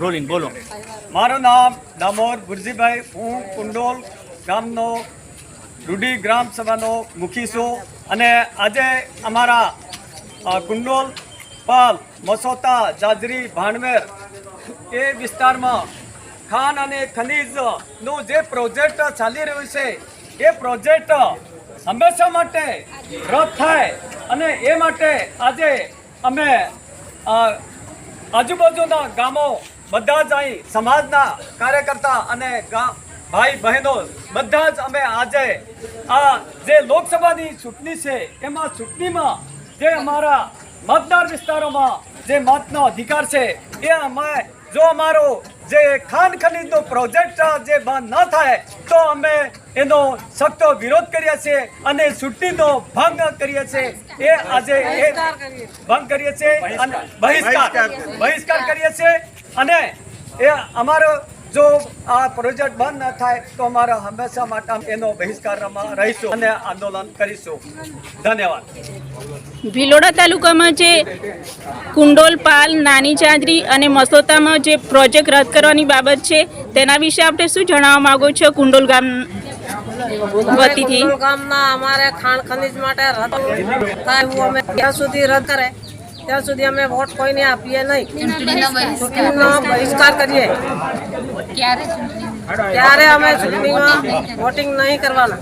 Rolling, બોલો. મારું નામ દામોર ગુરજીભાઈ, હું કુંડોલ ગામનો રૂઢી ગ્રામ સભાનો મુખી છું અને આજે અમારા કુંડોલ પાલ, મસોતા, જાજરી, ભાણવેર એ વિસ્તારમાં ખાન અને ખનીજનું જે પ્રોજેક્ટ ચાલી રહ્યું છે, એ પ્રોજેક્ટ હંમેશા માટે રદ થાય અને એ માટે આજે અમે આજુબાજુના ગામો બધા જ અહીં સમાજના કાર્યકર્તા અને ભાઈ બહેનો બધા જ અમે આજે આ જે લોકસભાની ચૂંટણી છે એમાં ચૂંટણીમાં જે અમારા મતદાર વિસ્તારોમાં જે મતનો અધિકાર છે એ અમે જો અમારો જે ખાન ખનીજનો પ્રોજેક્ટ જે બંધ ન થાય તો અમે એનો સખતો વિરોધ કરીએ છીએ અને ચૂંટણીનો ભંગ કરીએ છીએ. એ આજે એ ભંગ કરીએ છીએ અને બહિષ્કાર બહિષ્કાર કરીએ છીએ. અને એ અમારો જો આ પ્રોજેક્ટ બંધ ન થાય તો અમારા હંમેશા માટે એનો બહિષ્કારમાં રહીશું અને આંદોલન કરીશું. ધન્યવાદ. ભિલોડા તાલુકામાં જે કુંડોલ પાલ નાની ચાંદરી અને મસોતામાં જે પ્રોજેક્ટ રદ કરવાની બાબત છે તેના વિશે આપણે શું જણાવવા માંગો છો કુંડોલ ગામ વતીથી? કુંડોલ ગામના અમારે ખાણ ખનીજ માટે રદ થાય એવું અમે ત્યાં સુધી રદ કરે. ત્યાં સુધી અમે વોટ કોઈને આપીએ નહીં. ચૂંટણીનો બહિષ્કાર. કરીએ. ત્યારે અમે ચૂંટણીમાં વોટિંગ નહીં કરવાના.